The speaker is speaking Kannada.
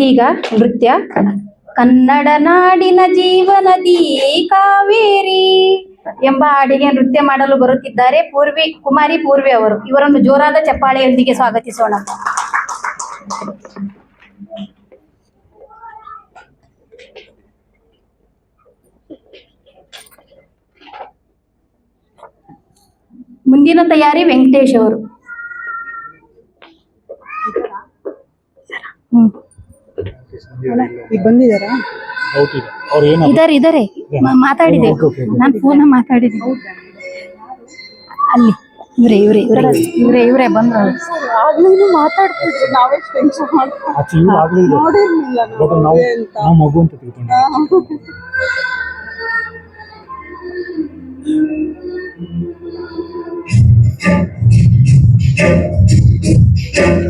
ಇದೀಗ ನೃತ್ಯ. ಕನ್ನಡ ನಾಡಿನ ಜೀವನದಿ ಕಾವೇರಿ ಎಂಬ ಹಾಡಿಗೆ ನೃತ್ಯ ಮಾಡಲು ಬರುತ್ತಿದ್ದಾರೆ ಪೂರ್ವಿ ಕುಮಾರಿ ಪೂರ್ವಿ ಅವರು. ಇವರನ್ನು ಜೋರಾದ ಚಪ್ಪಾಳೆಯೊಂದಿಗೆ ಸ್ವಾಗತಿಸೋಣ. ಮುಂದಿನ ತಯಾರಿ ವೆಂಕಟೇಶ್ ಅವರು. ಈಗ ಇದಾರೆ ಇದಾರೆ. ಮಾತಾಡಿದೆ. ನಾನು ಫೋನ್ ಮಾತಾಡಿದೆ ಅಲ್ಲಿ ಇವ್ರೆ ಇವ್ರೆ ಇವ್ರೆ ಇವ್ರೆ ಇವ್ರೆ ಬಂದ್ರು. ಮಾತಾಡ್ತಿದ್ರು ನಾವೇ ಟೆನ್ಷನ್ ನೋಡಿರ್ಲಿಲ್ಲ ನಾವು ನಾವು ಮಗು ಅಂತ ತಿಳ್ಕೊಂಡ್ವಿ ಡಾನ್ಸ್